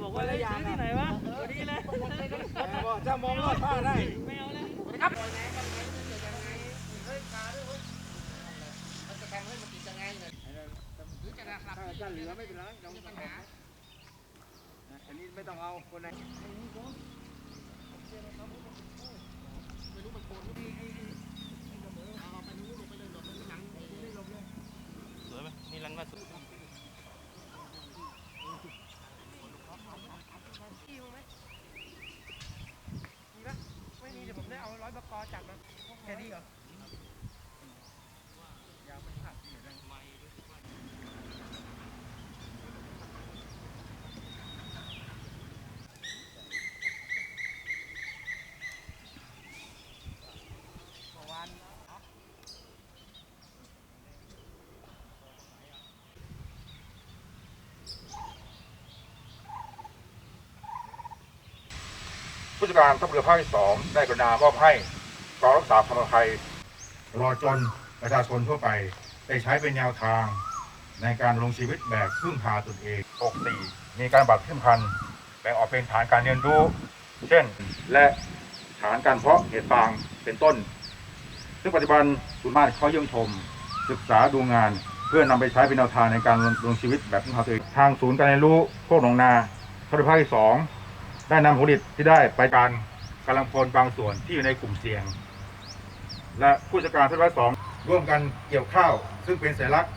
บอกว่าเลยซื้อที่ไหนวะพอดีเลยจะมองลอดผ้าได้ ไม่เอาเลยถ้าเหลือไม่เป็นไรเราไม่ปัญหาอันนี้ไม่ต้องเอาคนไหนสวยไหมนี่รันว่าสวย ไม่มีเดี๋ยวผมได้เอาร้อยบกอจับมาแค่นี้เหรอผู้จัดการทัพเรือภาคที่สองได้กรุณามอบให้ กองรักษาความปลอดภัยตลอดจนประชาชนทั่วไปได้ใช้เป็นแนวทาง ในการลงชีวิตแบบพึ่งพาตนเอง 64 มีการบัตรขึ้นพันธุ์แบ่งออกเป็นฐานการเรียนรู้ เช่น และฐานการเพาะเห็ดฟางเป็นต้น ซึ่งปัจจุบันศูนย์มากเขาเยี่ยมชม ศึกษาดูงานเพื่อนำไปใช้เป็นแนวทางในการลงชีวิตแบบพึ่งพาตัวเอง ทางศูนย์การเรียนรู้โคกหนองนาทัพเรือภาคที่สองได้นำผลิตที่ได้ไปการกำลังพลบางส่วนที่อยู่ในกลุ่มเสี่ยง และผู้จัดการทัพเรือสองร่วมกันเกี่ยวข้าว ซึ่งเป็นสัญลักษณ์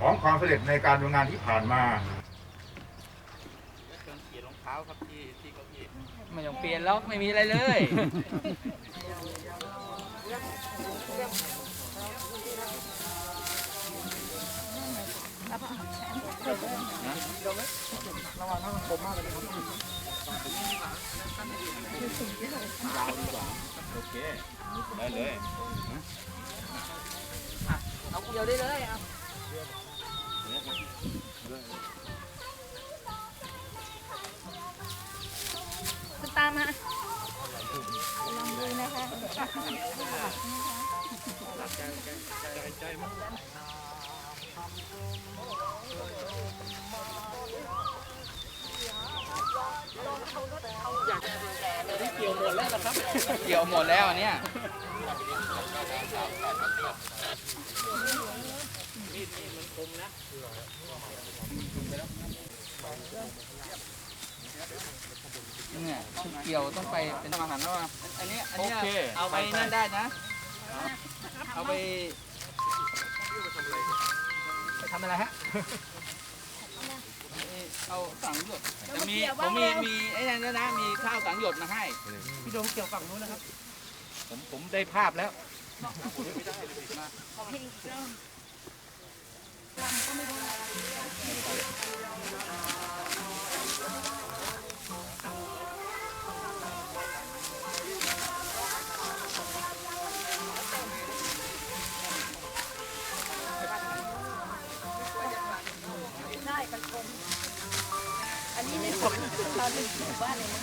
ของความสำเร็จในการดำเนินงานที่ผ่านมาเปลี่ยนรองเท้าครับที่ที่เขาเปลี่ยนไม่ต้องเปลี่ยนแล้วไม่มีอะไรเลย ได้เลยเอาเดียวได้เลยเอา เกี่ยวหมดแล้วนะครับ เกี่ยวหมดแล้วอันเนี้ยเนี่ยเกี่ยวต้องไปเป็นอาหารแล้วอะอันนี้อันนี้เอาไปนั่นได้นะ เอาไปไป ทำอะไรฮะ เอาสังหยดจะมีผมมีมีไอ้นั่นด้วยนะมีข้าวสังหยดมาให้พี่โดมเกี่ยวฝั่งนู้นนะครับ ผมผมได้ภาพแล้วได้ เราหนึ่งหมู่บ้านเลยนะ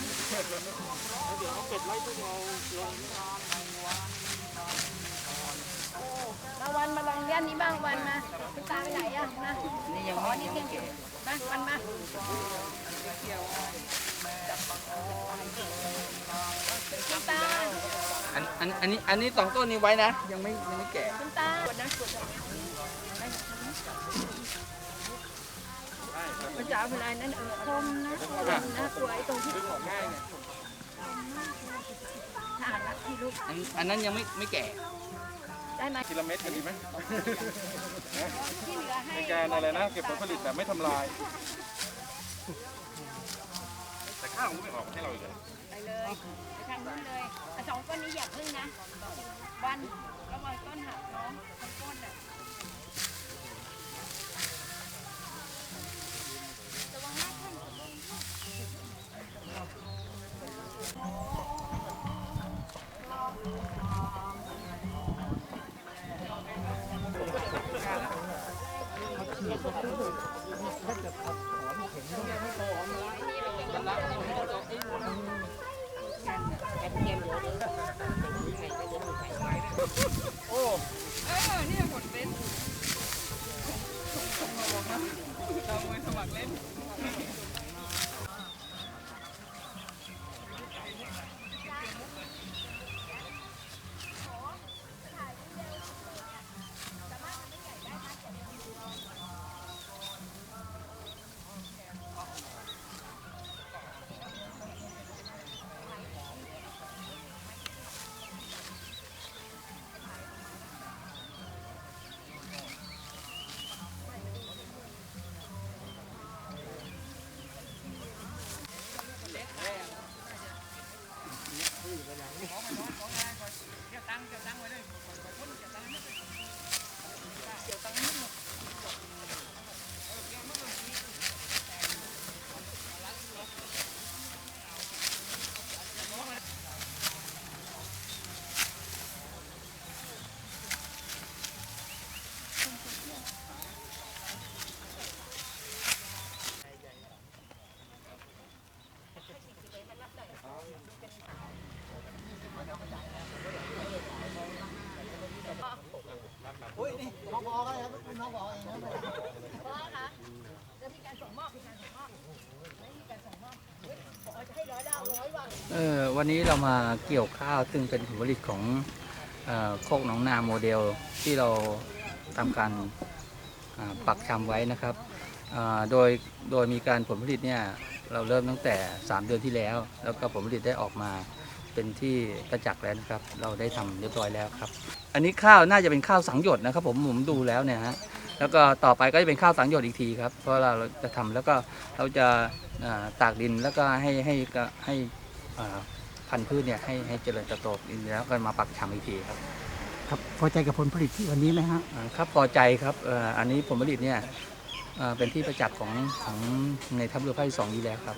มาวันมาลองย่านนี้บ้างวันมาคุณตาไปไหนอะนะนี่ยังอไม่นิดยังนึไม่งเก๋มาวันมาคุณตาอันอันอันนี้อันนี้สองต้นนี้ไว้นะ ยังไม่ยังไม่แก่คุณตากดนะกดนะ มันจะเอาเป็นอะไรนั่นเออคมนะคมนะสวยตรงที่ถ้ารักที่ลูกอันอันนั้นยังไม่ไม่แก่ ได้ไหมทีละเม็ดกันดีไหมที่เหลือให้ในการอะไรนะ เก็บผลผลิตแบบไม่ทำลาย แต่ข้าวมันไม่ออกให้เราอีกเลยไปเลยไปทางนู้นเลยอะสองก้อนนี้อย่าพึ่งนะวันระวังต้นหักน้องทั้งก้นอะ เออเนี่ยหมดเป็น เออวันนี้เรามาเกี่ยวข้าวซึ่งเป็นผลผลิตของอโคกหนองนาโมเดลที่เราทำการปักชำไว้นะครับโดยโดยมีการผลผลิตเนี่ยเราเริ่มตั้งแต่ 3 เดือนที่แล้ว แล้วก็ผลผลิตได้ออกมาเป็นที่ประจักแล้วนะครับ เราได้ทำเรียบร้อยแล้วครับ อันนี้ข้าวน่าจะเป็นข้าวสังหยดนะครับ ผมผมดูแล้วเนี่ยฮะแล้วก็ต่อไปก็จะเป็นข้าวสังหยดอีกทีครับ เพราะเราจะทำแล้วก็เราจะตากดินแล้วก็ให้ให้ให้ พันธุ์พืชเนี่ยให้ให้เจริญเติบโตแล้วก็มาปักชำอีกทีครับครับพอใจกับผลผลิตที่วันนี้ไหมฮะอ่าครับพอใจครับเอ่ออันนี้ผลผลิตเนี่ยอ่าเป็นที่ประจักษ์ของของในทัพเรือภาคที่สองอยู่แล้วครับ